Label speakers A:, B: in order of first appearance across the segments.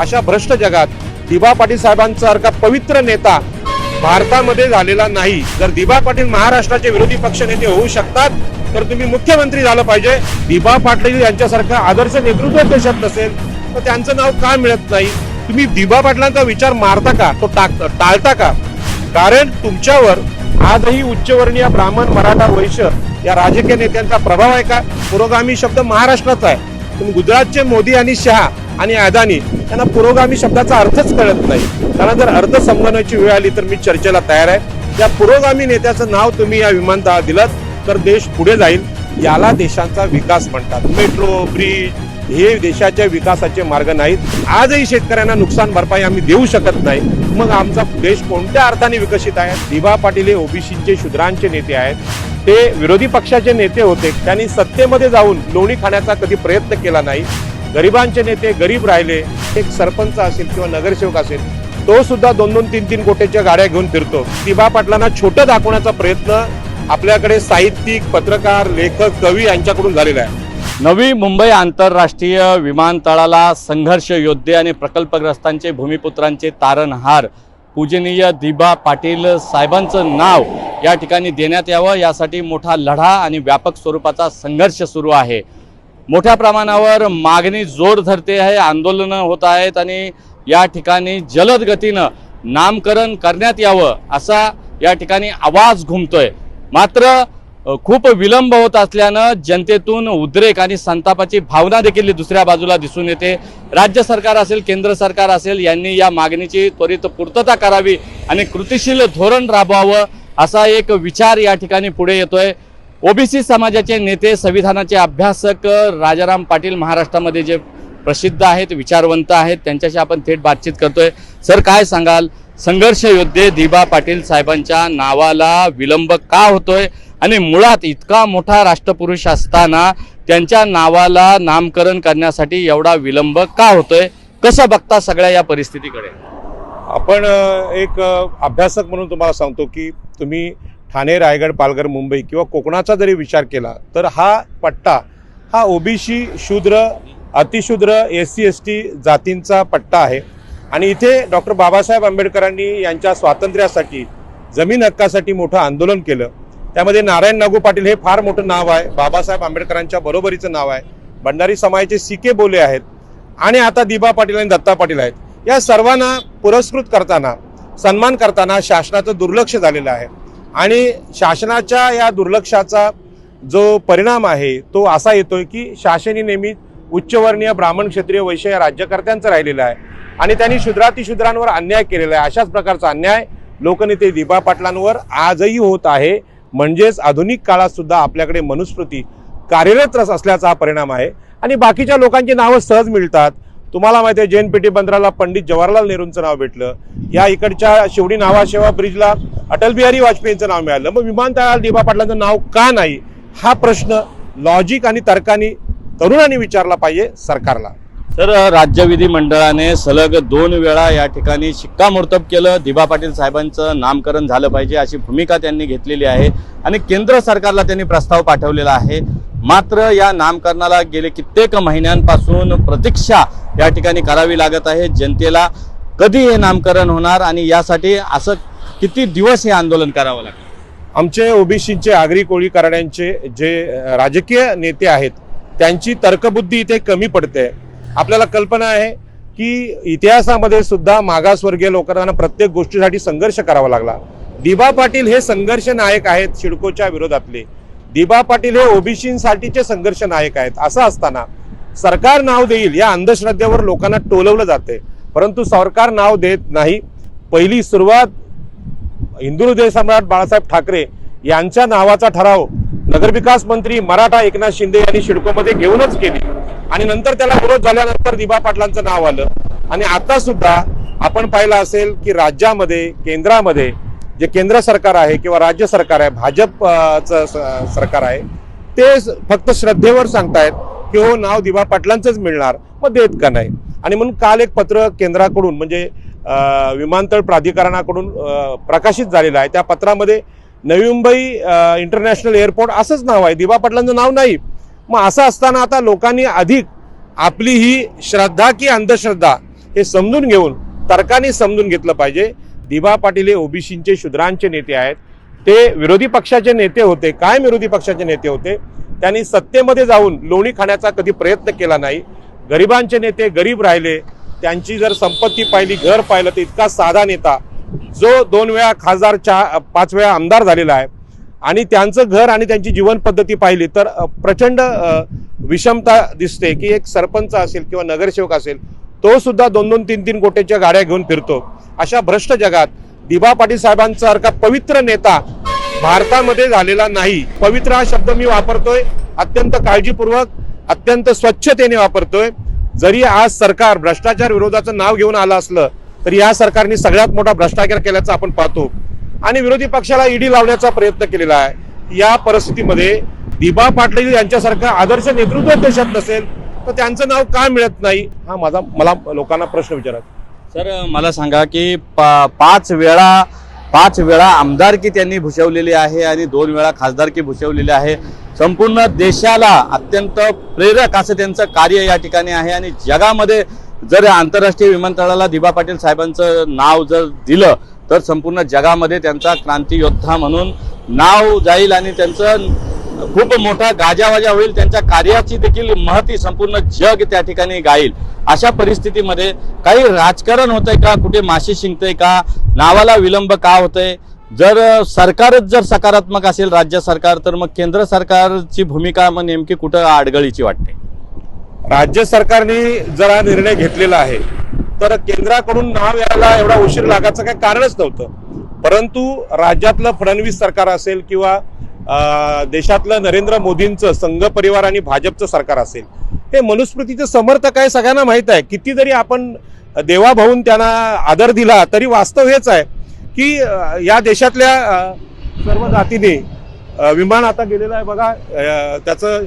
A: अशा भ्रष्ट जगात दिबा पाटील साहेबांसारखा पवित्र नेता भारतामध्ये झालेला नाही. जर दिबा पाटील महाराष्ट्राचे विरोधी पक्ष नेते होऊ शकतात तर तुम्ही मुख्यमंत्री झालं पाहिजे. दिबा पाटील यांच्यासारखं आदर्श नेतृत्व देशात नसेल तर त्यांचं नाव का मिळत नाही? तुम्ही दिबा पाटलांचा विचार मारता का? तो टाक टाळता का? कारण तुमच्यावर आजही उच्चवर्णीय ब्राह्मण मराठा वैश्य या राजकीय नेत्यांचा प्रभाव आहे का? पुरोगामी शब्द महाराष्ट्राचा आहे. पण गुजरातचे मोदी आणि शहा आणि अदानी यांना पुरोगामी शब्दाचा अर्थच कळत नाही. त्यांना जर अर्थ समजण्याची वेळ आली तर मी चर्चेला तयार आहे. या पुरोगामी नेत्याचं नाव तुम्ही या विमानतळात दिलं तर देश पुढे जाईल. याला देशांचा विकास म्हणतात. मेट्रो ब्रिज हे देशाच्या विकासाचे मार्ग नाहीत. आजही शेतकऱ्यांना नुकसान भरपाई आम्ही देऊ शकत नाही. मग आमचा देश कोणत्या अर्थाने विकसित आहे? दिभा पाटील हे ओबीसीचे शूद्रांचे नेते आहेत. ते विरोधी पक्षाचे नेते होते. त्यांनी सत्तेमध्ये जाऊन लोणी खाण्याचा कधी प्रयत्न केला नाही. गरिबांचे नेते गरीब राहिले. एक सरपंच असेल किंवा नगरसेवक असेल तो सुद्धा दोन दोन तीन तीन कोटीच्या गाड्या घेऊन फिरतो. दिबा पाटलांना छोटं दाखवण्याचा प्रयत्न आपल्याकडे साहित्यिक पत्रकार लेखक कवी यांच्याकडून झालेला आहे.
B: नवी मुंबई आंतरराष्ट्रीय विमानतळाला संघर्ष योद्धे आणि प्रकल्पग्रस्तांचे भूमिपुत्रांचे तारणहार पूजनीय दिबा पाटील साहेबांचं नाव या ठिकाणी देण्यात यावं यासाठी मोठा लढा आणि व्यापक स्वरूपाचा संघर्ष सुरू आहे. मोठ्या प्रमाणावर मागणी जोर धरते आहे आंदोलनं होत आहेत आणि या ठिकाणी जलद गतीनं नामकरण करण्यात यावं असा या ठिकाणी आवाज घुमतोय. मात्र खूप विलंब होत असल्यानं जनतेतून उद्रेक आणि संतापाची भावना देखील दुसऱ्या बाजूला दिसून येते. राज्य सरकार असेल केंद्र सरकार असेल यांनी या मागणीची त्वरित पूर्तता करावी आणि कृतिशील धोरण राबवावं असा एक विचार या ठिकाणी पुढे येतोय. ओबीसी समाजाचे नेते संविधानाचे अभ्यासक राजाराम पाटील महाराष्ट्रामध्ये जे प्रसिद्ध आहेत विचारवंत आहेत त्यांच्याशी आपण थेट बातचीत करतोय. सर काय सांगाल? संघर्ष योद्धे दिबा पाटील साहेबांच्या नावाला विलंब का होतोय? आणि मुळात इतका मोठा राष्ट्रपुरुष असताना त्यांच्या नावाला नामकरण करण्यासाठी एवढा विलंब का होतोय? कसं बघता सगळ्या या परिस्थितीकडे?
A: आपण एक अभ्यासक म्हणून तुम्हाला सांगतो की तुम्ही ठाणे रायगड पालघर मुंबई किंवा कोकणाचा जरी विचार केला तर हा पट्टा हा ओबीसी शूद्र अतिशूद्र एस सी एस टी जातींचा पट्टा आहे. आणि इथे डॉक्टर बाबासाहेब आंबेडकरांनी यांच्या स्वातंत्र्यासाठी जमीन हक्कासाठी मोठं आंदोलन केलं. त्यामध्ये नारायण नागू पाटील हे फार मोठं नाव आहे. बाबासाहेब आंबेडकरांच्या बरोबरीचं नाव आहे. भंडारी समाजाचे सिके बोले आहेत. आणि आता दिबा पाटील आणि दत्ता पाटील आहेत. या सर्वांना पुरस्कृत करताना सन्मान करताना शासनाचं दुर्लक्ष झालेलं आहे. आणि शासनाच्या या दुर्लक्षाचा जो परिणाम आहे तो असा येतोय की शासनी नेहमी उच्चवर्णीय ब्राह्मण क्षेत्रीय वैश्य या राज्यकर्त्यांचं राहिलेलं आहे. आणि त्यांनी शूद्रातिशूद्रांवर अन्याय केलेला आहे. अशाच प्रकारचा अन्याय लोकनेते दिबा पाटलांवर आजही होत आहे. म्हणजेच आधुनिक काळात सुद्धा आपल्याकडे मनुस्मृती कार्यरत रस असल्याचा हा परिणाम आहे. आणि बाकीच्या लोकांची नावं सहज मिळतात. तुम्हाला माहिती आहे जैन पेटी बंदराला पंडित जवाहरलाल नेहरूंचं नाव भेटलं. या इकडच्या शिवडी नावाशेवा ब्रिजला अटल बिहारी वाजपेयींचं नाव मिळालं. मग विमानतळाला दिबा पाटलांचं नाव का नाही? हा प्रश्न लॉजिक आणि तर्काने तरुणांनी विचारला पाहिजे सरकारला.
B: तर राज्य विधिमंडळाने सलग दोन वेळा या ठिकाणी शिक्कामोर्तब केलं. दिबा पाटील साहेबांचं नामकरण झालं पाहिजे अशी भूमिका त्यांनी घेतलेली आहे आणि केंद्र सरकारला त्यांनी प्रस्ताव पाठवलेला आहे. मात्र या नामकरणाला गेले कित्येक महिन्यांपासून प्रतीक्षा या ठिकाणी करावी लागत आहे. जनतेला कधी हे नामकरण होणार आणि यासाठी असं किती दिवस हे आंदोलन करावं लागेल
A: आमचे ओबीसीचे आगरी कोळी कराड्यांचे जे राजकीय नेते आहेत त्यांची तर्कबुद्धी इथे कमी पडते. आपल्याला कल्पना आहे की इतिहासामध्ये सुद्धा मागासवर्गीय लोकांना प्रत्येक गोष्टीसाठी संघर्ष करावा लागला. दिबा पाटील हे संघर्ष नायक आहेत शिडकोच्या विरोधातले. दिबा पाटील हे ओबीसीसाठीचे संघर्ष नायक आहेत असं असताना सरकार नाव देईल या अंधश्रद्धेवर लोकांना टोलवलं जाते. परंतु सरकार नाव देत नाही. पहिली सुरुवात हिंदू हृदय सम्राट बाळासाहेब ठाकरे यांच्या नावाचा ठराव नगरविकास मंत्री मराठा एकनाथ शिंदे यांनी शिडकोमध्ये घेऊनच केली. आणि नंतर त्याला विरोध झाल्यानंतर दिबा पाटलांचं नाव आलं. आणि आता सुद्धा आपण पाहिलं असेल की राज्यामध्ये केंद्रामध्ये जे केंद्र सरकार आहे किंवा राज्य सरकार आहे भाजपचं सरकार आहे ते फक्त श्रद्धेवर सांगतायत की हो नाव दिबा पाटलांचंच मिळणार मग देत का नाही? आणि म्हणून काल एक पत्र केंद्राकडून म्हणजे विमानतळ प्राधिकरणाकडून प्रकाशित झालेलं आहे. त्या पत्रामध्ये नवी मुंबई इंटरनॅशनल एअरपोर्ट असंच नाव आहे. दिबा पाटलांचं नाव नाही. मग असं असताना आता लोकांनी अधिक आपली ही श्रद्धा की अंधश्रद्धा हे समजून घेऊन तर्काने समजून घेतलं पाहिजे. दिबा पाटील हे ओबीसीचे शूद्रांचे नेते आहेत. ते विरोधी पक्षाचे नेते होते काय विरोधी पक्षाचे नेते होते. त्यांनी सत्तेमध्ये जाऊन लोणी खाण्याचा कधी प्रयत्न केला नाही. गरिबांचे नेते गरीब राहिले. त्यांची जर संपत्ती पाहिली घर पाहिलं तर इतका साधा नेता जो दोन वेळा खासदार चार पाच वेळा आमदार झालेला आहे. आणि त्यांचं घर आणि त्यांची जीवन पद्धती पाहिली तर प्रचंड विषमता दिसते की एक सरपंच असेल किंवा नगरसेवक असेल तो सुद्धा दोन दोन तीन तीन कोटीच्या गाड्या घेऊन फिरतो. अशा भ्रष्ट जगात दिबा पाटील साहेबांसारखा पवित्र नेता भारतामध्ये झालेला नाही. पवित्र हा शब्द मी वापरतोय अत्यंत काळजीपूर्वक अत्यंत स्वच्छतेने वापरतोय. जरी आज सरकार भ्रष्टाचार विरोधाचं नाव घेऊन आलं असलं तरी या सरकारने सगळ्यात मोठा भ्रष्टाचार केल्याचं आपण पाहतो. आणि विरोधी पक्षाला ईडी लावण्याचा प्रयत्न केलेला आहे. या परिस्थितीमध्ये दिबा पाटील यांच्यासारखं आदर्श नेतृत्व देशात नसेल तर त्यांचं नाव का मिळत नाही? हा माझा मला लोकांना प्रश्न विचारत
B: सर मला सांगा की पा पाच वेळा पाच वेळा आमदारकी त्यांनी भूषवलेली आहे आणि दोन वेळा खासदारकी भूषवलेली आहे. संपूर्ण देशाला अत्यंत प्रेरक असं त्यांचं कार्य या ठिकाणी आहे आणि जगामध्ये जर आंतरराष्ट्रीय विमानतळाला दिबा पाटील साहेबांचं नाव जर दिलं तर संपूर्ण जगामध्ये त्यांचा क्रांती योद्धा म्हणून नाव जाईल आणि त्यांचं खूप मोठा गाजावाजा होईल त्यांच्या कार्याची देखील महती संपूर्ण जग त्या ठिकाणी गाईल. अशा परिस्थितीमध्ये काही राजकारण होतंय का? कुठे माशी शिंकतंय का? नावाला विलंब का होतंय? जर सरकारच जर सकारात्मक असेल राज्य सरकार तर मग केंद्र सरकारची भूमिका मग नेमकी कुठं अडगळीची वाटते?
A: राज्य सरकारने जरा निर्णय घेतलेला आहे. तर केंद्राकडून नाव यायला एवढा उशीर लागायचं काही कारणच नव्हतं. परंतु राज्यातलं फडणवीस सरकार असेल किंवा देशातलं नरेंद्र मोदींचं संघ परिवार आणि भाजपचं सरकार असेल हे मनुस्मृतीचं समर्थक आहे सगळ्यांना माहीत आहे. किती जरी आपण देवाभाऊन त्यांना आदर दिला तरी वास्तव हेच आहे की या देशातल्या सर्व जातीने विमान आता गेलेलं आहे. बघा त्याचं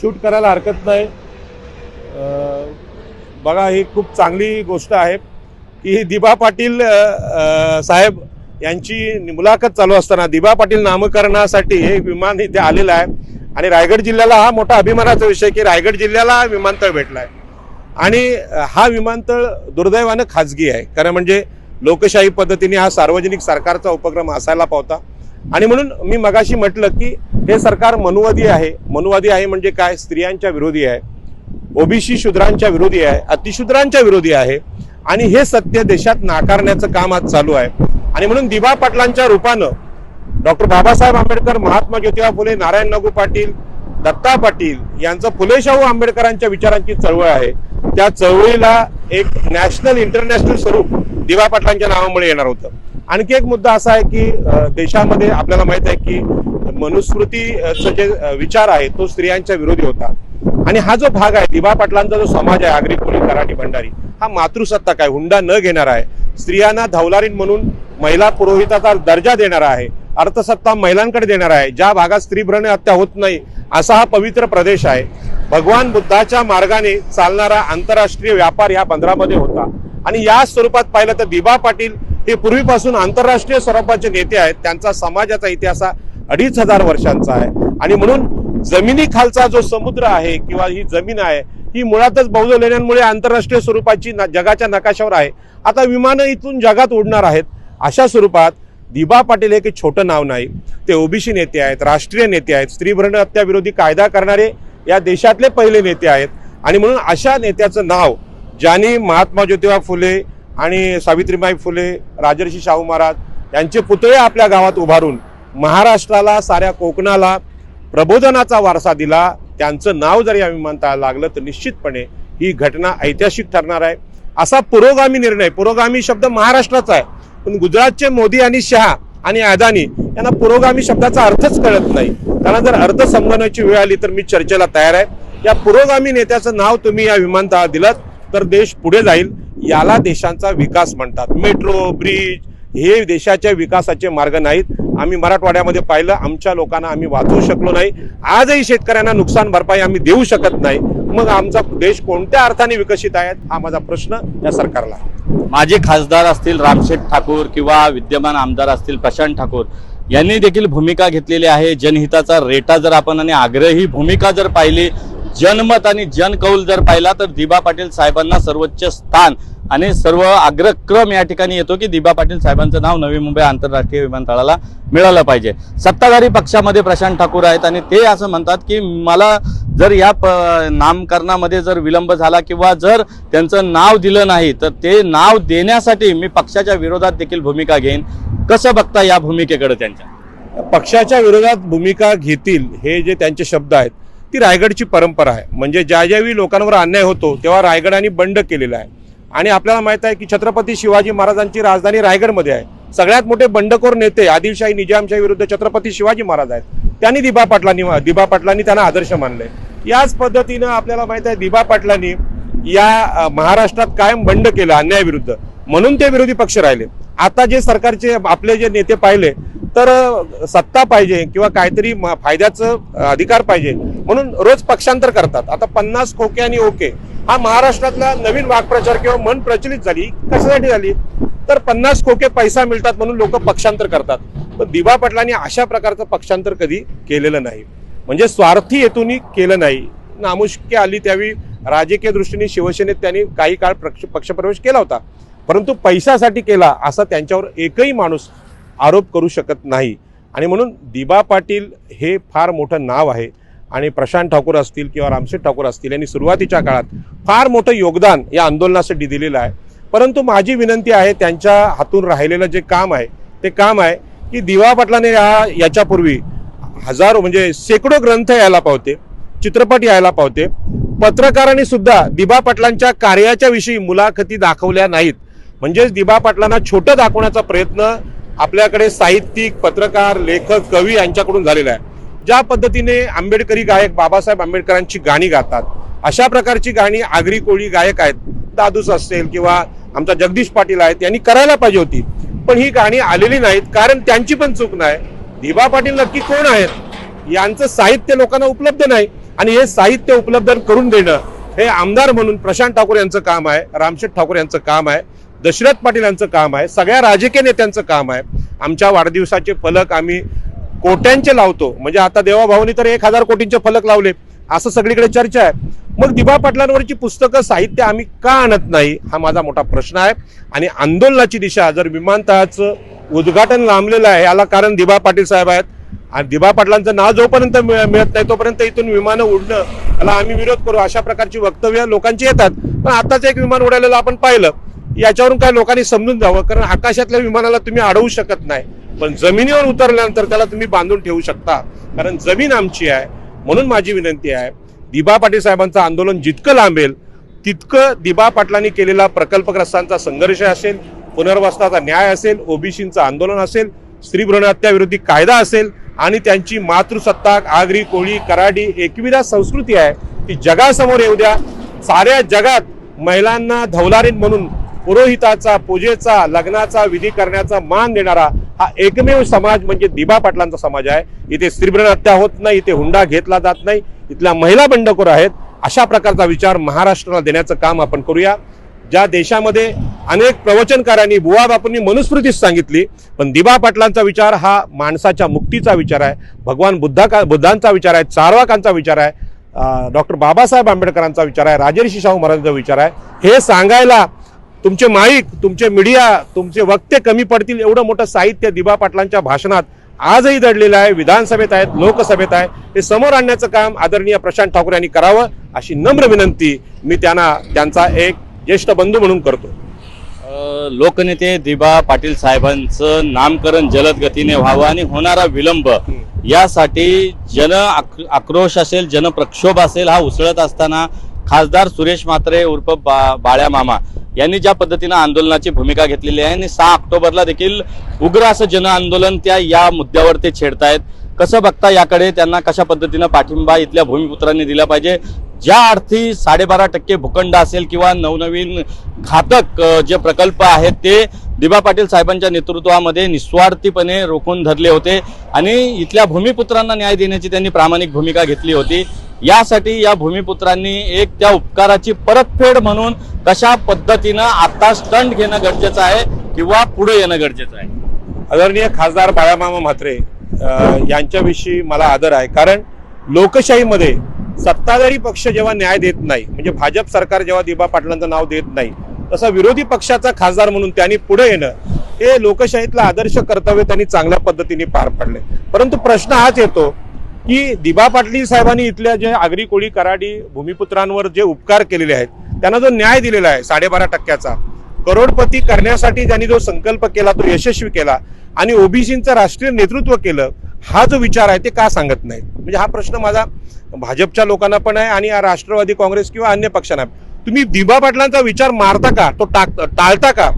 A: शूट करायला हरकत नाही. बघा ही खूप चांगली गोष्ट आहे की दिबा पाटील साहेब यांची मुलाखत चालू असताना दिबा पाटील नामकरणासाठी हे विमान इथे आलेलं आहे. आणि रायगड जिल्ह्याला हा मोठा अभिमानाचा विषय की रायगड जिल्ह्याला हा विमानतळ भेटला आहे आणि हा विमानतळ दुर्दैवानं खाजगी आहे. कारण म्हणजे लोकशाही पद्धतीने हा सार्वजनिक सरकारचा उपक्रम असायला पावता. आणि म्हणून मी मगाशी म्हटलं की हे सरकार मनुवादी आहे. मनुवादी आहे म्हणजे काय? स्त्रियांच्या विरोधी आहे. ओबीसी शूद्रांच्या विरोधी आहे अतिशूद्रांच्या विरोधी आहे. आणि हे सत्य देशात नाकारण्याचं काम आज चालू आहे. आणि म्हणून दिबा पाटलांच्या रूपानं डॉक्टर बाबासाहेब आंबेडकर महात्मा ज्योतिबा फुले नारायण नागू पाटील दत्ता पाटील यांचं फुले शाहू आंबेडकरांच्या विचारांची चळवळ आहे. त्या चळवळीला एक नॅशनल इंटरनॅशनल स्वरूप दिवा पाटलांच्या नावामुळे येणार होतं. आणखी एक मुद्दा असा आहे की देशामध्ये आपल्याला माहीत आहे की मनुस्मृतीचा जे विचार आहे तो स्त्रियांच्या विरोधी होता. आणि हा जो भाग आहे दिबा पाटलांचा जो समाज आहे आगरी कोळी कराटी भंडारी हा मातृसत्ताक आहे हुंडा न घेणारा आहे. स्त्रियांना धवलारीन म्हणून महिला पुरोहिताचा दर्जा देणारा आहे अर्थसत्ता महिलांकडे देणार आहे. ज्या भागात स्त्रीभ्रण हत्या होत नाही असा हा पवित्र प्रदेश आहे. भगवान बुद्धाच्या मार्गाने चालणारा आंतरराष्ट्रीय व्यापार या बंदरामध्ये होता. आणि या स्वरूपात पाहिलं तर दिबा पाटील हे पूर्वीपासून आंतरराष्ट्रीय स्वरूपाचे नेते आहेत. त्यांचा समाजाचा इतिहास हा अडीच हजार वर्षांचा आहे. आणि म्हणून जमिनी खालचा जो समुद्र आहे किंवा ही जमीन आहे ही मुळातच बौद्ध लेण्यांमुळे आंतरराष्ट्रीय स्वरूपाची न- जगाच्या नकाशावर आहे. आता विमानं इथून जगात उडणार आहेत. अशा स्वरूपात दिबा पाटील हे काही छोटं नाव नाही. ते ओबीसी नेते आहेत राष्ट्रीय नेते आहेत स्त्रीभ्रण हत्याविरोधी कायदा करणारे या देशातले पहिले नेते आहेत. आणि म्हणून अशा नेत्याचं नाव ज्यांनी महात्मा ज्योतिबा फुले आणि सावित्रीबाई फुले राजर्षी शाहू महाराज यांचे पुतळे आपल्या गावात उभारून महाराष्ट्राला साऱ्या कोकणाला प्रबोधनाचा वारसा दिला त्यांचं नाव जर या विमानतळाला लागलं तर निश्चितपणे ही घटना ऐतिहासिक ठरणार आहे. असा पुरोगामी निर्णय पुरोगामी शब्द महाराष्ट्राचा आहे. पण गुजरातचे मोदी आणि शहा आणि अदानी यांना पुरोगामी शब्दाचा अर्थच कळत नाही. त्यांना जर अर्थ समजण्याची वेळ आली तर मी चर्चेला तयार आहे. या पुरोगामी नेत्याचं नाव तुम्ही या विमानतळात दिलं तर देश पुढे जाईल. याला देशांचा विकास म्हणतात. मेट्रो ब्रिज हे देशाच्या विकासाचे मार्ग नाहीत. आम्ही मराठवाड्यामध्ये पाहिलं आमच्या लोकांना आम्ही वाचवू शकलो नाही. आजही शेतकऱ्यांना नुकसान भरपाई आम्ही देऊ शकत नाही. मग आमचा देश कोणत्या अर्थाने विकसित आहे हा माझा प्रश्न या सरकारला.
B: माझे खासदार असतील रामशेठ ठाकूर किंवा विद्यमान आमदार असतील प्रशांत ठाकूर यांनी देखील भूमिका घेतलेली आहे. जनहिताचा रेटा जर आपण आणि आग्रही भूमिका जर पाहिली जनमत आणि जनकौल जर पाहिला तर दिबा पाटील साहेबांना सर्वोच्च स्थान आणि सर्व अग्रक्रम या ठिकाणी येतो की दिबा पाटील साहेबांचं नाव नवी मुंबई आंतरराष्ट्रीय विमानतळाला मिळालं पाहिजे. सत्ताधारी पक्षामध्ये प्रशांत ठाकूर आहेत आणि ते असं म्हणतात की मला जर या प नामकरणामध्ये जर विलंब झाला किंवा जर त्यांचं नाव दिलं नाही तर ते नाव देण्यासाठी मी पक्षाच्या विरोधात देखील भूमिका घेईन. कसं बघता या भूमिकेकडे त्यांच्या?
A: पक्षाच्या विरोधात भूमिका घेतील हे जे त्यांचे शब्द आहेत ती रायगडची परंपरा आहे. म्हणजे ज्या ज्यावेळी लोकांवर अन्याय होतो तेव्हा रायगडाने बंड केलेला आहे. आणि आपल्याला माहीत आहे की छत्रपती शिवाजी महाराजांची राजधानी रायगडमध्ये आहे. सगळ्यात मोठे बंडखोर नेते आदिलशाही निजामशाही विरुद्ध छत्रपती शिवाजी महाराज आहेत. त्यांनी दिबा पाटलांनी दिबा पाटलांनी त्यांना आदर्श मानले. याच पद्धतीनं आपल्याला माहीत आहे दिबा पाटलांनी या महाराष्ट्रात कायम बंड केलं अन्यायाविरुद्ध. म्हणून ते विरोधी पक्ष राहिले. आता जे सरकारचे आपले जे नेते पाहिले तर सत्ता पाहिजे किंवा काहीतरी फायद्याचं अधिकार पाहिजे. म्हणून रोज पक्षांतर करतात. आता पन्नास खोके आणि ओके. हा महाराष्ट्रातला नवीन वाक्प्रचार किंवा मन प्रचलित झाली कशासाठी झाली? तर पन्नास खोके पैसा मिळतात म्हणून लोक पक्षांतर करतात. पण दिबा पाटलांनी अशा प्रकारचं पक्षांतर कधी केलेलं नाही. म्हणजे स्वार्थी हेतून केलं नाही. नामुष्की आली त्यावेळी राजकीय दृष्टीने शिवसेनेत त्यांनी काही काळ पक्ष पक्षप्रवेश केला होता. परंतु पैशासाठी केला असा त्यांच्यावर एकही माणूस आरोप करू शकत नाही. आणि म्हणून दिबा पाटील हे फार मोठं नाव आहे. आणि प्रशांत ठाकूर असतील किंवा रामशेठ ठाकूर असतील यांनी सुरुवातीच्या काळात फार मोठं योगदान या आंदोलनासाठी दिलेलं आहे. परंतु माझी विनंती आहे त्यांच्या हातून राहिलेलं जे काम आहे ते काम आहे की दिवा पाटलाने या याच्यापूर्वी हजारो म्हणजे शेकडो ग्रंथ यायला पावते चित्रपट यायला पावते. पत्रकारांनी सुद्धा दिबा पाटलांच्या कार्याच्या विषयी मुलाखती दाखवल्या नाहीत. म्हणजेच दिबा पाटलांना छोटं दाखवण्याचा प्रयत्न आपल्याकडे साहित्यिक पत्रकार लेखक कवी यांच्याकडून झालेला आहे. ज्या पद्धतीने आंबेडकरी गायक बाबासाहेब आंबेडकरांची गाणी गातात अशा प्रकारची गाणी आगरी कोळी गायक आहेत दादूस असेल किंवा आमचा जगदीश पाटील आहेत यांनी करायला पाहिजे होती. पण ही गाणी आलेली नाहीत कारण त्यांची पण चूक नाही. दिबा पाटील नक्की कोण आहेत? यांचं साहित्य लोकांना उपलब्ध नाही आणि हे साहित्य उपलब्ध करून देणं हे आमदार म्हणून प्रशांत ठाकूर यांचं काम आहे रामशेठ ठाकूर यांचं काम आहे दशरथ पाटील यांचं काम आहे सगळ्या राजकीय नेत्यांचं काम आहे. आमच्या वाढदिवसाचे फलक आम्ही कोट्यांचे लावतो. म्हणजे आता देवाभाऊनी तर एक हजार कोटींचे फलक लावले. असं सगळीकडे चर्चा आहे. मग दिबा पाटलांवरची पुस्तकं साहित्य आम्ही का आणत नाही? हा माझा मोठा प्रश्न आहे. आणि आंदोलनाची दिशा जर विमानतळाचं उद्घाटन लांबलेलं आहे याला कारण दिबा पाटील साहेब आहेत. आणि दिबा पाटलांचं नाव जोपर्यंत मिळ- मिळत नाही तोपर्यंत इथून विमानं उडणं त्याला आम्ही विरोध करू. अशा प्रकारची वक्तव्य लोकांची येतात. पण आताच एक विमान उडालेलं आपण पाहिलं. याच्यावरून काय लोकांनी समजून जावं? कारण आकाशातल्या विमानाला तुम्ही अडवू शकत नाही. पण जमिनीवर उतरल्यानंतर त्याला तुम्ही बांधून ठेवू शकता. कारण जमीन आमची आहे म्हणून माझी विनंती आहे. दिबा पाटील साहेबांचं आंदोलन जितकं लांबेल तितकं दिबा पाटलांनी केलेला प्रकल्पग्रस्तांचा संघर्ष असेल पुनर्वसनाचा न्याय असेल ओबीसींचं आंदोलन असेल स्त्री भ्रूणहत्याविरोधी कायदा असेल आणि त्यांची मातृसत्ताक आगरी कोळी कराडी एकविधा संस्कृती आहे ती जगासमोर येऊ द्या. साऱ्या जगात महिलांना धवलारीन म्हणून पुरोहिताचा पूजेचा लग्नाचा विधी करण्याचा मान देणारा हा एकमेव समाज म्हणजे दिबा पाटलांचा समाज आहे. इथे स्त्रीभ्रण हत्या होत नाही इथे हुंडा घेतला जात नाही इथल्या महिला बंडखोर आहेत. अशा प्रकारचा विचार महाराष्ट्राला देण्याचं काम आपण करूया. ज्या देशामध्ये अनेक प्रवचनकारांनी बुवा बापूंनी मनुस्मृतीच सांगितली पण दिबा पाटलांचा विचार हा माणसाच्या मुक्तीचा विचार आहे. भगवान बुद्धा का बुद्धांचा विचार आहे चारवाकांचा विचार आहे डॉक्टर बाबासाहेब आंबेडकरांचा विचार आहे राजर्षी शाहू महाराजांचा विचार आहे. हे सांगायला तुमचे माईक तुमचे मीडिया तुमचे वक्ते कमी पडतील एवढं मोठं साहित्य दिबा पाटलांच्या भाषणात आजही दडलेलं आहे. विधानसभेत आहेत लोकसभेत आहे. हे समोर आणण्याचं काम आदरणीय प्रशांत ठाकूर यांनी करावं अशी नम्र विनंती मी त्यांना त्यांचा एक ज्येष्ठ बंधू म्हणून करतो.
B: लोकनेते दिबा पाटील साहेबांचं नामकरण जलद गतीने व्हावं आणि होणारा विलंब यासाठी जन आक- आक्रोश असेल जनप्रक्षोभ असेल हा उसळत असताना खासदार सुरेश म्हात्रे उर्फ बा बाळ्या मामा यांनी ज्या पद्धतीनं आंदोलनाची भूमिका घेतलेली आहे आणि सहा ऑक्टोबरला देखील उग्र असं जन आंदोलन त्या या मुद्द्यावर ते छेडतायत. कसं बघता याकडे त्यांना कशा पद्धतीनं पाठिंबा इथल्या भूमिपुत्रांनी दिला पाहिजे? ज्या अर्थी साडेबारा टक्के भूखंड असेल किंवा नवनवीन घातक जे प्रकल्प आहेत ते दिबा पाटील साहेबांच्या नेतृत्वामध्ये निस्वार्थीपणे रोखून धरले होते आणि इथल्या भूमिपुत्रांना न्याय देण्याची त्यांनी प्रामाणिक भूमिका घेतली होती. यासाठी या भूमिपुत्रांनी एक त्या उपकाराची परतफेड म्हणून कशा पद्धतीनं आता स्टंट घेणं गरजेचं आहे किंवा पुढे येणं गरजेचं आहे.
A: आदरणीय खासदार बाळामामा म्हात्रे यांच्याविषयी मला आदर आहे. कारण लोकशाहीमध्ये सत्ताधारी पक्ष जेव्हा न्याय देत नाही म्हणजे भाजप सरकार जेव्हा दिबा पाटलांचं नाव देत नाही तसा विरोधी पक्षाचा खासदार म्हणून त्यांनी पुढे येणं हे लोकशाहीतलं आदर्श कर्तव्य त्यांनी चांगल्या पद्धतीने पार पाडले. परंतु प्रश्न हाच येतो की दिबा पाटली साहेबांनी इथल्या जे आगरी कोळी कराडी भूमिपुत्रांवर जे उपकार केलेले आहेत त्यांना जो न्याय दिलेला आहे साडेबारा टक्क्याचा करोडपती करण्यासाठी ज्यांनी जो संकल्प केला तो यशस्वी केला आणि ओबीसीचं राष्ट्रीय नेतृत्व केलं हा जो विचार आहे ते का सांगत नाही म्हणजे हा प्रश्न माझा भाजपच्या लोकांना पण आहे आणि राष्ट्रवादी काँग्रेस किंवा अन्य पक्षांना. तुम्ही दिबा पाटलांचा विचार मारता का? तो टाक टाळता का?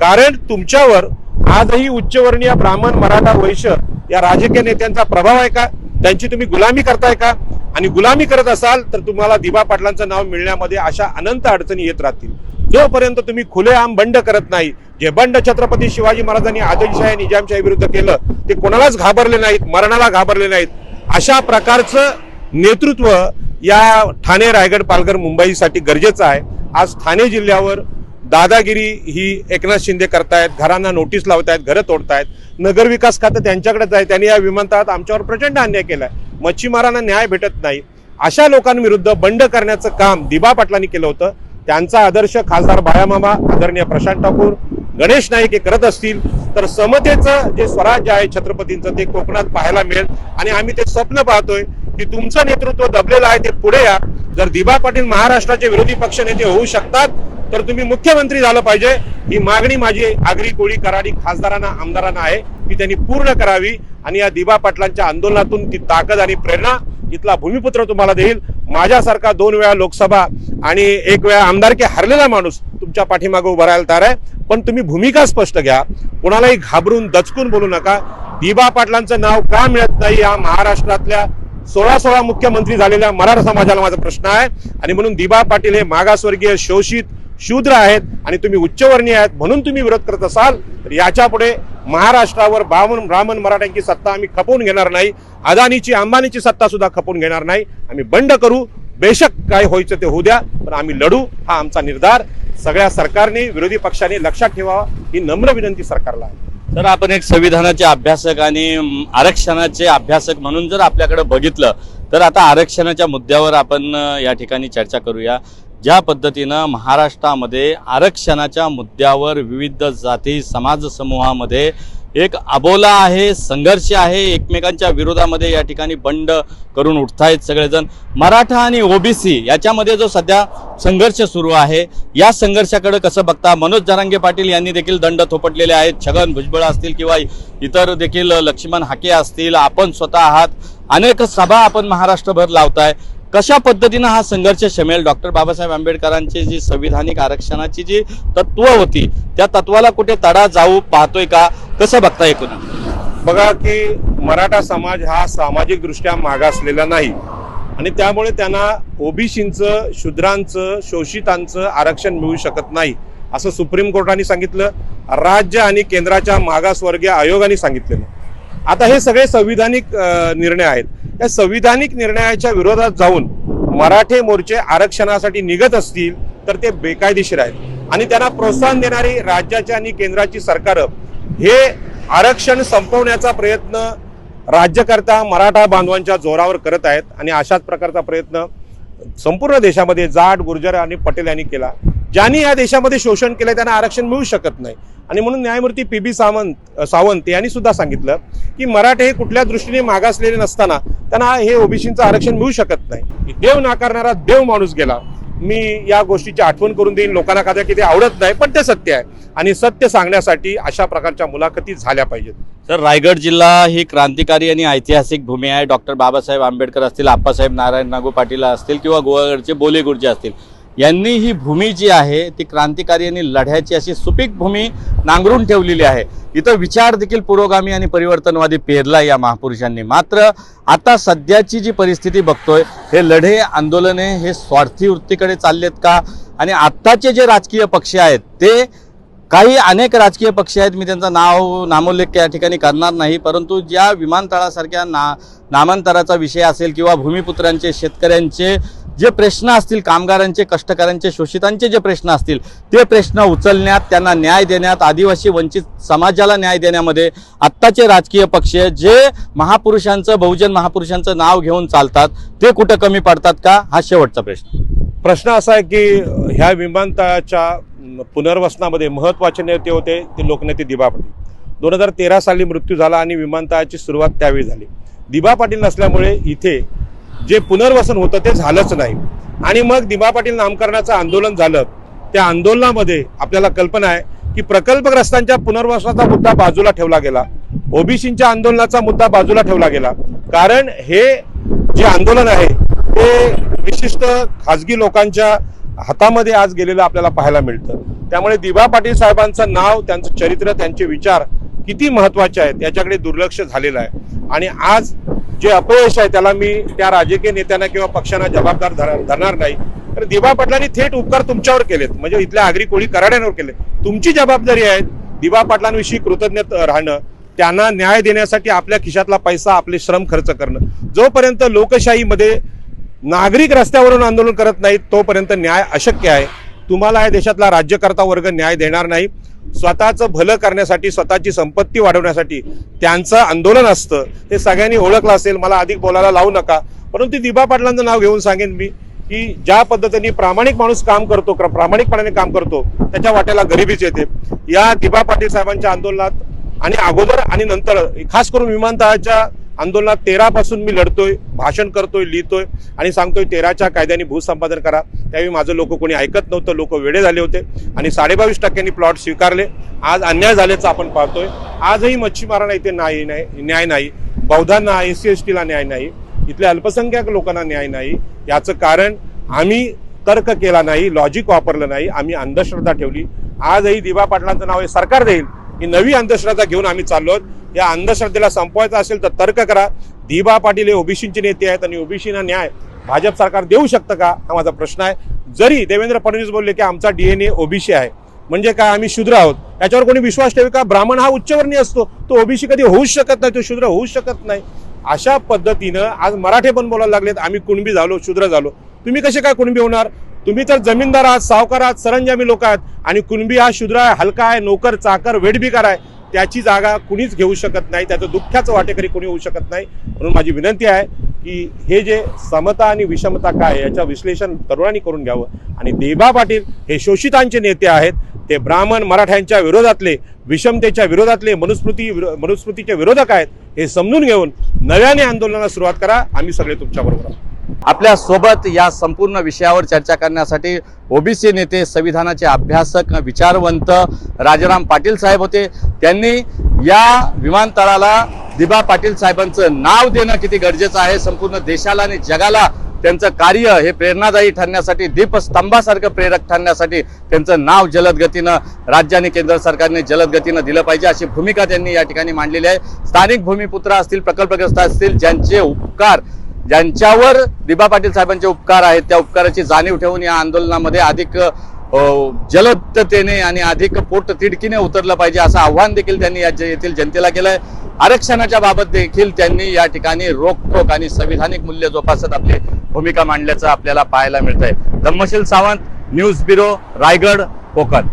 A: कारण तुमच्यावर आजही उच्चवर्णीय ब्राह्मण मराठा वैश्य या राजकीय नेत्यांचा प्रभाव आहे का? त्यांची तुम्ही गुलामी करताय का? आणि गुलामी करत असाल तर तुम्हाला दिबा पाटलांचं नाव मिळण्यामध्ये अशा अनंत अडचणी येत राहतील. जोपर्यंत तुम्ही खुलेआम बंड करत नाही जे बंड छत्रपती शिवाजी महाराजांनी आदिलशाही निजामशाही विरुद्ध केलं ते कोणालाच घाबरले नाहीत मरणाला घाबरले नाहीत. अशा प्रकारचं नेतृत्व या ठाणे रायगड पालघर मुंबईसाठी गरजेचं आहे. आज ठाणे जिल्ह्यावर दादागिरी ही एकनाथ शिंदे करतायत घरांना नोटीस लावतायत घरं तोडतायत. नगरविकास खातं त्यांच्याकडेच आहे. त्यांनी या विमानतळात आमच्यावर प्रचंड अन्याय केला आहे मच्छीमारांना न्याय भेटत नाही. अशा लोकांविरुद्ध बंड करण्याचं काम दिबा पाटलांनी केलं होतं. त्यांचा आदर्श खासदार बाळामामा आदरणीय प्रशांत ठाकूर गणेश नाईक हे करत असतील तर समतेचं जे स्वराज्य आहे छत्रपतींचं ते कोकणात पाहायला मिळेल. आणि आम्ही ते स्वप्न पाहतोय की तुमचं नेतृत्व दबलेलं आहे ते पुढे या. जर दिबा पाटील महाराष्ट्राचे विरोधी पक्ष नेते होऊ शकतात तर तुम्ही मुख्यमंत्री झालं पाहिजे. ही मागणी माझी आगरी कोळी कराडी खासदारांना आमदारांना आहे. ती त्यांनी पूर्ण करावी आणि या दिबा पाटलांच्या आंदोलनातून ती ताकद आणि प्रेरणा इथला भूमिपुत्र तुम्हाला देईल. माझ्यासारखा दोन वेळा लोकसभा आणि एक वेळा आमदारकी हरलेला माणूस तुमच्या पाठीमागे उभा राहायला तयार आहे. पण तुम्ही भूमिका स्पष्ट घ्या. कोणालाही घाबरून दचकून बोलू नका. दिबा पाटलांचं नाव का मिळत नाही या महाराष्ट्रातल्या सोळा सोळा मुख्यमंत्री झालेल्या मराठा समाजाला माझा प्रश्न आहे. आणि म्हणून दिबा पाटील हे मागासवर्गीय शोषित शूद्र आहेत आणि तुम्ही उच्चवर्णीय आहेत म्हणून तुम्ही विरोध करत असाल तर याच्यापुढे महाराष्ट्रावर ब्राह्मण ब्राह्मण मराठ्यांची सत्ता आम्ही खपवून घेणार नाही अदानीची अंबानीची सत्ता सुद्धा खपवून घेणार नाही. आम्ही बंड करू बेशक काय व्हायचं ते होऊ द्या पण आम्ही लढू हा आमचा निर्धार. सगळ्या सरकारने विरोधी पक्षांनी लक्षात ठेवावा ही नम्र विनंती सरकारला आहे.
B: तर आपण एक संविधानाचे अभ्यासक आणि आरक्षणाचे अभ्यासक म्हणून जर आपल्याकडे बघितलं तर आता आरक्षणाच्या मुद्द्यावर आपण या ठिकाणी चर्चा करूया. ज्या पद्धतीनं महाराष्ट्रामध्ये आरक्षणाच्या मुद्द्यावर विविध जाती समाज समूहामध्ये एक अबोला आहे संघर्ष आहे एकमेकांच्या विरोधामध्ये या ठिकाणी बंड करून उठतायत सगळेजण. मराठा आणि ओबीसी याच्यामध्ये जो सध्या संघर्ष सुरू आहे या संघर्षाकडे कसं बघता? मनोज जरांगे पाटील यांनी देखील दंड थोपटलेले आहेत. छगन भुजबळ असतील किंवा इतर देखील लक्ष्मण हाके असतील आपण स्वतः आहात. अनेक सभा आपण महाराष्ट्रभर लावताय. कशा पद्धतीनं हा संघर्ष शमेल? डॉक्टर बाबासाहेब आंबेडकरांची जी संविधानिक आरक्षणाची जी तत्व होती त्या तत्वाला कुठे तडा जाऊ पाहतोय का? कसं बघता एकूण?
A: बघा की मराठा समाज हा सामाजिक दृष्ट्या मागासलेला नाही. आणि त्यामुळे त्यांना ओबीसींचं शूद्रांचं शोषितांचं आरक्षण मिळू शकत नाही असं सुप्रीम कोर्टाने सांगितलं राज्य आणि केंद्राच्या मागासवर्गीय आयोगाने सांगितलेलं. आता हे सगळे संविधानिक निर्णय आहेत. या संविधानिक निर्णयाच्या विरोधात जाऊन मराठे मोर्चे आरक्षणासाठी निघत असतील तर ते बेकायदेशीर आहेत. आणि त्यांना प्रोत्साहन देणारी राज्याची आणि केंद्राची सरकारं हे आरक्षण संपवण्याचा प्रयत्न राज्यकर्ता मराठा बांधवांच्या जोरावर करत आहेत. आणि अशाच प्रकारचा प्रयत्न संपूर्ण देशामध्ये जाट गुर्जर आणि पटेल यांनी केला. ज्यांनी या देशामध्ये शोषण केलं त्यांना आरक्षण मिळू शकत नाही. आणि म्हणून न्यायमूर्ती पी बी सावंत सावंत यांनी सुद्धा सांगितलं की मराठे हे कुठल्या दृष्टीने मागासलेले नसताना त्यांना हे ओबीसीचं आरक्षण मिळू शकत नाही. देव नाकारणारा देव माणूस गेला. मी या गोष्टीची आठवण करून देईन. लोकांना कदा की ते आवडत नाही पण ते सत्य आहे. आणि सत्य सांगण्यासाठी अशा प्रकारच्या मुलाखती झाल्या पाहिजेत.
B: तर रायगड जिल्हा ही क्रांतिकारी आणि ऐतिहासिक भूमी आहे. डॉक्टर बाबासाहेब आंबेडकर असतील आप्पासाहेब नारायण नागू पाटील असतील किंवा गोवागडचे बोले गुरुजी असतील. यांनी ही भूमी जी आहे ती क्रांतिकारी लढ्याची अशी सुपीक भूमी नांगरून ठेवलेली आहे. इथं विचार देखील पुरोगामी आणि परिवर्तनवादी पेरला या महापुरुषांनी. मात्र आता सध्याची जी परिस्थिती बघतोय हे लढे आंदोलने हे स्वार्थी वृत्तीकडे चाललेत का? आणि आत्ताचे जे राजकीय पक्ष आहेत ते काही अनेक राजकीय पक्ष आहेत मी त्यांचा नाव नामोल्लेख या ठिकाणी करणार नाही परंतु ज्या विमानतळासारख्या ना नामांतराचा विषय असेल किंवा भूमिपुत्रांचे शेतकऱ्यांचे जे प्रश्न असतील कामगारांचे कष्टकऱ्यांचे शोषितांचे जे प्रश्न असतील ते प्रश्न उचलण्यात त्यांना न्याय देण्यात आदिवासी वंचित समाजाला न्याय देण्यामध्ये आत्ताचे राजकीय पक्ष जे महापुरुषांचं बहुजन महापुरुषांचं नाव घेऊन चालतात ते कुठं कमी पडतात का? हा शेवटचा प्रश्न.
A: प्रश्न असा आहे की ह्या विमानतळाच्या पुनर्वसनामध्ये महत्त्वाचे नेते होते ते लोकनेते दिबा पाटील. दोन हजार तेरा साली मृत्यू झाला आणि विमानतळाची सुरुवात त्यावेळी झाली. दिबा पाटील नसल्यामुळे इथे जे पुनर्वसन होतं ते झालंच नाही. आणि मग दिबा पाटील नामकरणाचं आंदोलन झालं. त्या आंदोलनामध्ये आपल्याला कल्पना आहे की प्रकल्पग्रस्तांच्या पुनर्वसनाचा मुद्दा बाजूला ठेवला गेला. ओबीसींच्या आंदोलनाचा मुद्दा बाजूला ठेवला गेला. कारण हे जे आंदोलन आहे ते विशिष्ट खाजगी लोकांच्या हातामध्ये आज गेलेलं आपल्याला पाहायला मिळतं. त्यामुळे दिबा पाटील साहेबांचं नाव त्यांचं चरित्र त्यांचे विचार किती महत्त्वाचे आहेत याच्याकडे दुर्लक्ष झालेलं आहे. आणि आज जे अपयश आहे त्याला मी त्या राजकीय नेत्यांना किंवा पक्षांना जबाबदार धरणार नाही. तर दिबा पाटलांनी थेट उपकार तुमच्यावर केलेत. म्हणजे इथल्या आगरी कोळी कराड्यांवर केले तुमची जबाबदारी आहे दिबा पाटलांविषयी कृतज्ञ राहणं त्यांना न्याय देण्यासाठी आपल्या खिशातला पैसा आपले श्रम खर्च करणं. जोपर्यंत लोकशाहीमध्ये नागरिक रस्त्यावरून आंदोलन करत नाहीत तोपर्यंत न्याय अशक्य आहे. तुम्हाला या देशातला राज्यकर्ता वर्ग न्याय देणार नाही. स्वतःचं भलं करण्यासाठी स्वतःची संपत्ती वाढवण्यासाठी त्यांचं आंदोलन असतं. ते सगळ्यांनी ओळखलं असेल मला अधिक बोलायला लावू नका. परंतु दिबा पाटलांचं नाव घेऊन सांगेन मी की ज्या पद्धतीने प्रामाणिक माणूस काम करतो क्र- प्रामाणिकपणाने काम करतो त्याच्या वाट्याला गरिबीच येते. या दिबा पाटील साहेबांच्या आंदोलनात आणि अगोदर आणि नंतर खास करून विमानतळाच्या आंदोलनात तेरापासून मी लढतोय भाषण करतोय लिहितोय आणि सांगतोय तेराच्या कायद्याने भूसंपादन करा. त्यावेळी माझं लोक कोणी ऐकत नव्हतं लोक वेळे झाले होते आणि साडेबावीस टक्क्यांनी प्लॉट स्वीकारले. आज अन्याय झाल्याचं आपण पाहतोय. आजही मच्छीमारांना इथे नाही नाही न्याय नाही. बौद्धांना एस सी एस टीला न्याय नाही. इथल्या अल्पसंख्याक लोकांना न्याय नाही. याचं कारण आम्ही तर्क केला नाही लॉजिक वापरलं नाही आम्ही अंधश्रद्धा ठेवली. आजही दिवा पाटलांचं नाव हे सरकार देईल. ही नवी अंधश्रद्धा घेऊन आम्ही चाललो आहोत. या अंधश्रद्धेला संपवायचं असेल तर तर्क करा. दिबा पाटील हे ओबीसीचे नेते आहेत आणि ओबीसीना न्याय भाजप सरकार देऊ शकतं का? हा माझा प्रश्न आहे. जरी देवेंद्र फडणवीस बोलले की आमचा डीएनए ओबीसी आहे म्हणजे काय आम्ही शूद्र आहोत? याच्यावर कोणी विश्वास ठेवे का? ब्राह्मण हा उच्चवर्णीय असतो. तो ओबीसी कधी होऊच शकत नाही तो शूद्र होऊच शकत नाही. अशा पद्धतीनं आज मराठे पण बोलायला लागलेत आम्ही कुणबी झालो शूद्र झालो. तुम्ही कसे काय कुणबी होणार? तुम्ही तर जमीनदार आहात सावकार आहात सरंजामी लोक आहेत आणि कुणबी हा शूद्र आहे हलका आहे नोकर चाकर वेडबिकार आहे. त्याची जागा कुणीच घेऊ शकत नाही त्याचं दुःखाचं वाटेकरी कोणी होऊ शकत नाही. म्हणून माझी विनंती आहे की हे जे समता आणि विषमता काय याचं विश्लेषण तरुणांनी करून घ्यावं. आणि देबा पाटील हे शोषितांचे नेते आहेत. ते ब्राह्मण मराठ्यांच्या विरोधातले विषमतेच्या विरोधातले मनुस्मृती विरो- मनुस्मृतीचे विरोधक आहेत हे समजून घेऊन नव्याने आंदोलनाला सुरुवात करा. आम्ही सगळे तुमच्याबरोबर आहोत.
B: आपल्यासोबत या संपूर्ण विषयावर चर्चा करण्यासाठी ओबीसी नेते संविधानाचे अभ्यासक विचारवंत राजाराम पाटील साहेब होते. त्यांनी या विमानतळाला दिबा पाटील साहेबांचं नाव देणं किती गरजेचं आहे संपूर्ण देशाला आणि जगाला त्यांचं कार्य हे प्रेरणादायी ठरण्यासाठी दीपस्तंभासारखं प्रेरक ठरण्यासाठी त्यांचं नाव जलद गतीनं राज्य आणि केंद्र सरकारने जलद गतीनं दिलं पाहिजे अशी भूमिका त्यांनी या ठिकाणी मांडलेली आहे. स्थानिक भूमिपुत्र असतील प्रकल्पग्रस्त असतील ज्यांचे उपकार ज्यांच्यावर दिबा पाटील साहेबांचे उपकार आहेत त्या उपकाराची जाणीव ठेवून या आंदोलनामध्ये अधिक जलदतेने आणि अधिक पोट तिडकीने उतरलं पाहिजे असं आव्हान देखील त्यांनी या येथील जनतेला केलंय. आरक्षणाच्या बाबत देखील त्यांनी या ठिकाणी रोखोक आणि संविधानिक मूल्य जोपासत आपली भूमिका मांडल्याचं आपल्याला पाहायला मिळत आहे धम्मशील सावंत न्यूज ब्युरो रायगड कोकण.